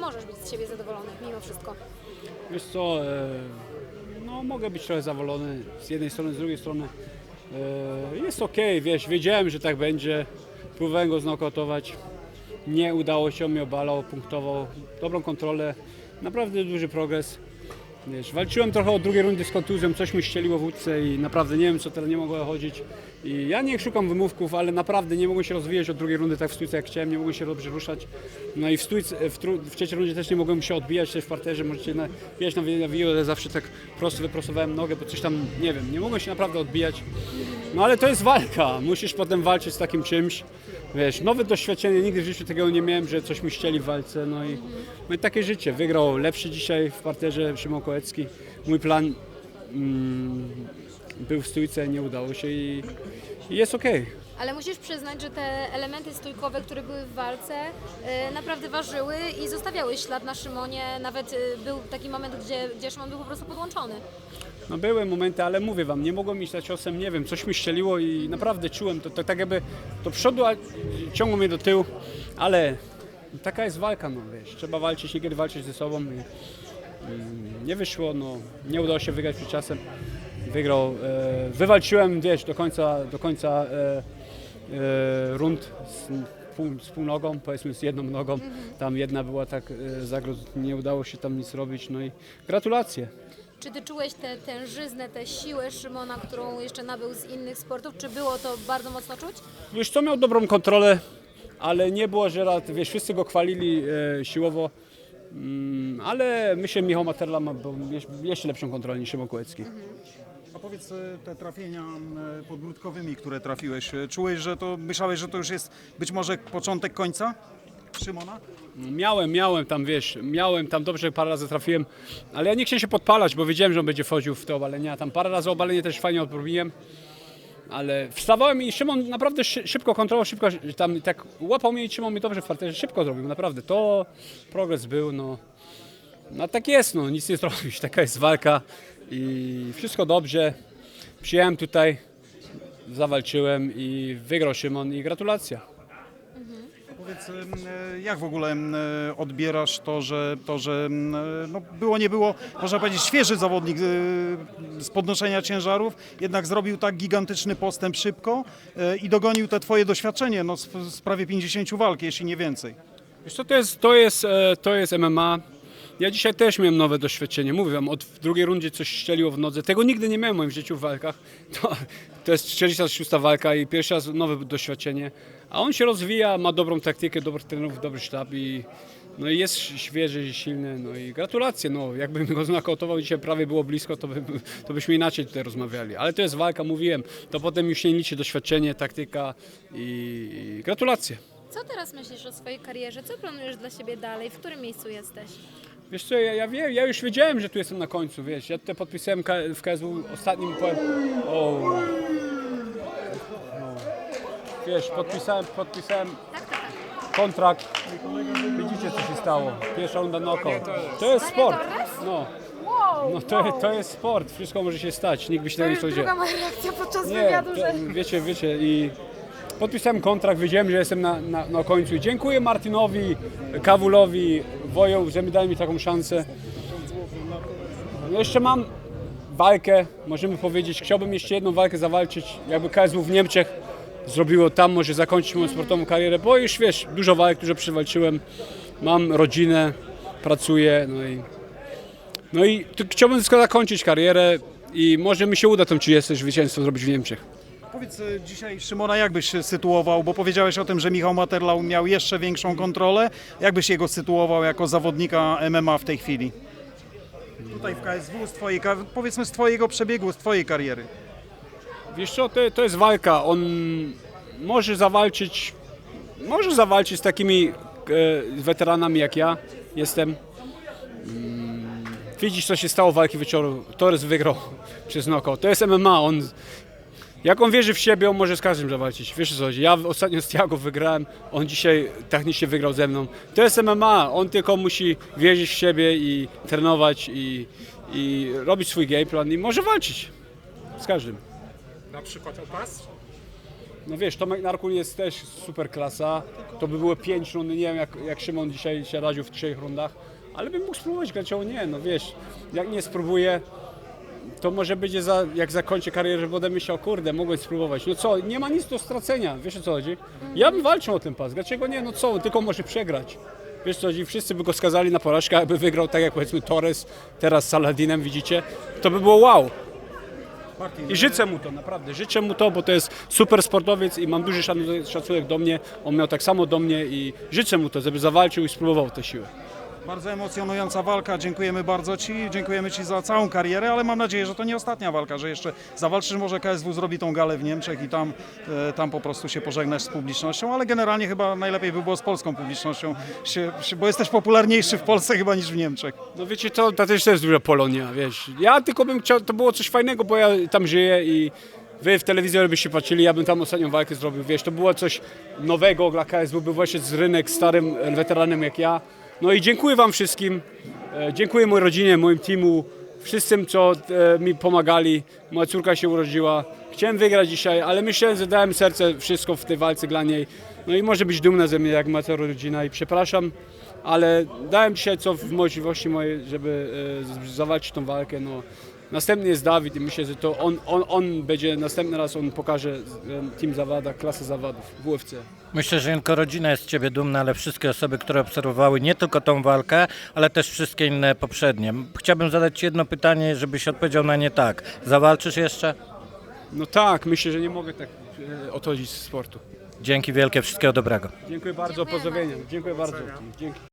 możesz być z siebie zadowolony mimo wszystko? Wiesz co, e, no mogę być trochę zawolony z jednej strony, z drugiej strony. E, jest okej, wiesz, wiedziałem, że tak będzie. Próbowałem go znokautować. Nie udało się, on mnie obalał, punktował. Dobrą kontrolę, naprawdę duży progres. Wiesz, walczyłem trochę od drugiej rundy z kontuzją, coś mi ścieliło w łódce i naprawdę nie wiem co teraz nie mogło chodzić. I ja nie szukam wymówków, ale naprawdę nie mogłem się rozwijać od drugiej rundy tak w stójce jak chciałem, nie mogłem się dobrze ruszać. No i w, stójce, w, tru, w trzeciej rundzie też nie mogłem się odbijać też w parterze, możecie na, na, na ale zawsze tak prosto wyprostowałem nogę, bo coś tam, nie wiem, nie mogłem się naprawdę odbijać. No ale to jest walka, musisz potem walczyć z takim czymś. Wiesz, nowe doświadczenie, nigdy w życiu takiego nie miałem, że coś mi ścieli w walce, no i, no i takie życie. Wygrał lepszy dzisiaj w parterze Szymon Kołecki. Mój plan mm, był w stójce, nie udało się i, i jest okej. Ale musisz przyznać, że te elementy stójkowe, które były w walce, e, naprawdę ważyły i zostawiały ślad na Szymonie. Nawet e, był taki moment, gdzie, gdzie Szymon był po prostu podłączony. No były momenty, ale mówię wam, nie mogłem iść za ciosem, nie wiem, coś mi ścieliło i naprawdę czułem to, to tak jakby do przodu, a ciągło mnie do tyłu, ale taka jest walka, no wiesz, trzeba walczyć, niekiedy walczyć ze sobą i, i nie wyszło, no nie udało się wygrać przed czasem, wygrał, e, wywalczyłem, wiesz, do końca, do końca e, e, rund z, pół, z pół nogą, powiedzmy z jedną nogą, tam jedna była tak zagrożona, nie udało się tam nic robić, no i gratulacje. Czy ty czułeś tę tężyznę, tę siłę Szymona, którą jeszcze nabył z innych sportów? Czy było to bardzo mocno czuć? Wiesz co, miał dobrą kontrolę, ale nie było, że wiesz, wszyscy go chwalili e, siłowo, mm, ale myślę, Michał Materla ma jeszcze lepszą kontrolę niż Szymon Kółecki. A powiedz e, te trafienia e, podbródkowymi, które trafiłeś, e, czułeś, że to, myślałeś, że to już jest być może początek końca Szymona? Miałem, miałem tam, wiesz, miałem tam dobrze, parę razy trafiłem, ale ja nie chciałem się podpalać, bo wiedziałem, że on będzie wchodził w te obalenia. Tam parę razy obalenie też fajnie odrobiłem, ale wstawałem i Szymon naprawdę szy- szybko kontrolował, szybko tam tak łapał mnie i trzymał mnie dobrze w parterze, szybko zrobił, naprawdę. To progres był, no. No tak jest, no, nic nie zrobisz, taka jest walka i wszystko dobrze. Przyjechałem tutaj, zawalczyłem i wygrał Szymon i gratulacja. Powiedz, e, jak w ogóle e, odbierasz to, że, to, że e, no, było nie było, można powiedzieć, świeży zawodnik z podnoszenia ciężarów, jednak zrobił tak gigantyczny postęp szybko i dogonił te twoje doświadczenie no, z, z prawie 50 walk, jeśli nie więcej. Wiesz co, to jest, to jest, to jest MMA. Ja dzisiaj też miałem nowe doświadczenie. Mówię wam, od w drugiej rundzie coś ścieliło w nodze. Tego nigdy nie miałem w moim życiu w walkach. To, to jest 46 walka i pierwszy raz nowe doświadczenie. A on się rozwija, ma dobrą taktykę, dobrych trenerów, dobry sztab i no i jest świeży i silny. No i gratulacje. No, jakbym go znakautował dzisiaj prawie było blisko, to, by, to byśmy inaczej tutaj rozmawiali. Ale to jest walka, mówiłem. To potem już nie liczy doświadczenie, taktyka i, i gratulacje. Co teraz myślisz o swojej karierze? Co planujesz dla siebie dalej? W którym miejscu jesteś? Wiesz co, ja, ja wiem, ja już wiedziałem, że tu jestem na końcu, wiesz, ja tutaj podpisałem w KSW ostatnim powiem, o, no. wiesz, podpisałem, podpisałem kontrakt, widzicie co się stało, pierwsza runda knockout, to jest sport, no, no to, to jest sport, wszystko może się stać, nikt by się To tego nie już spodziewał. druga moja reakcja podczas Nie, wywiadu, to, że... wiecie, wiecie i podpisałem kontrakt, wiedziałem, że jestem na, na, na końcu. Dziękuję Martinowi, Kawulowi, Woją, że mi dali mi taką szansę. No Jeszcze mam walkę, możemy powiedzieć, chciałbym jeszcze jedną walkę zawalczyć, jakby KSW w Niemczech zrobiło tam, może zakończyć moją sportową karierę, bo już wiesz, dużo walk, które przywalczyłem, mam rodzinę, pracuję, no i no i chciałbym tylko zakończyć karierę i może mi się uda tą 30 zwycięstwo zrobić w Niemczech. Powiedz e, dzisiaj Szymona, jak byś się sytuował, bo powiedziałeś o tym, że Michał Materlał miał jeszcze większą kontrolę. Jak byś jego sytuował jako zawodnika MMA w tej chwili? Tutaj w KSW, z twojej, powiedzmy z twojego przebiegu, z twojej kariery. Wiesz co, to, to jest walka. On może zawalczyć, może zawalczyć z takimi e, weteranami jak ja jestem. Mm, Widzisz, co się stało w walki wieczoru. Torres wygrał przez knockout. To jest MMA. On, jak on wierzy w siebie, on może z każdym zawalczyć. Wiesz co. Ja ostatnio z Tiago wygrałem, on dzisiaj technicznie wygrał ze mną. To jest MMA. On tylko musi wierzyć w siebie i trenować i, i robić swój game plan i może walczyć z każdym. Na przykład o pas? No wiesz, Tomek Narkun jest też super klasa. To by było pięć rund, nie wiem jak, jak Szymon dzisiaj się radził w trzech rundach, ale bym mógł spróbować, dlaczego nie? No wiesz, jak nie spróbuję, to może będzie za, jak zakończę karierę, będę myślał, kurde, mogłem spróbować. No co, nie ma nic do stracenia, wiesz o co chodzi? Ja bym walczył o ten pas, dlaczego nie? No co, tylko może przegrać. Wiesz co chodzi, wszyscy by go skazali na porażkę, jakby wygrał tak jak powiedzmy Torres, teraz z Saladinem, widzicie? To by było wow. I życzę mu to, naprawdę, życzę mu to, bo to jest super sportowiec i mam duży szacunek do mnie, on miał tak samo do mnie i życzę mu to, żeby zawalczył i spróbował te siły. Bardzo emocjonująca walka, dziękujemy bardzo Ci, dziękujemy Ci za całą karierę, ale mam nadzieję, że to nie ostatnia walka, że jeszcze zawalczysz, może KSW zrobi tą galę w Niemczech i tam, e, tam po prostu się pożegnasz z publicznością, ale generalnie chyba najlepiej by było z polską publicznością, się, bo jesteś popularniejszy w Polsce chyba niż w Niemczech. No wiecie, to, to też jest duża Polonia, wiesz. Ja tylko bym chciał, to było coś fajnego, bo ja tam żyję i wy w telewizji byście patrzyli, ja bym tam ostatnią walkę zrobił, wiesz, to było coś nowego dla KSW, był właśnie z rynek starym weteranem jak ja. No i dziękuję wam wszystkim, e, dziękuję mojej rodzinie, moim teamu, wszystkim, co e, mi pomagali. Moja córka się urodziła, chciałem wygrać dzisiaj, ale myślałem, że dałem serce, wszystko w tej walce dla niej. No i może być dumna ze mnie, jak ma cała rodzina i przepraszam, ale dałem dzisiaj co w możliwości mojej, żeby e, zawalczyć tą walkę. No, następny jest Dawid i myślę, że to on, on, on będzie następny raz, on pokaże e, team zawada, klasę zawadów w UFC. Myślę, że nie tylko rodzina jest z Ciebie dumna, ale wszystkie osoby, które obserwowały nie tylko tą walkę, ale też wszystkie inne poprzednie. Chciałbym zadać Ci jedno pytanie, żebyś odpowiedział na nie tak. Zawalczysz jeszcze? No tak, myślę, że nie mogę tak e, odchodzić z sportu. Dzięki wielkie, wszystkiego dobrego. Dziękuję bardzo, pozdrowienia. Dziękuję bardzo. Dzięki.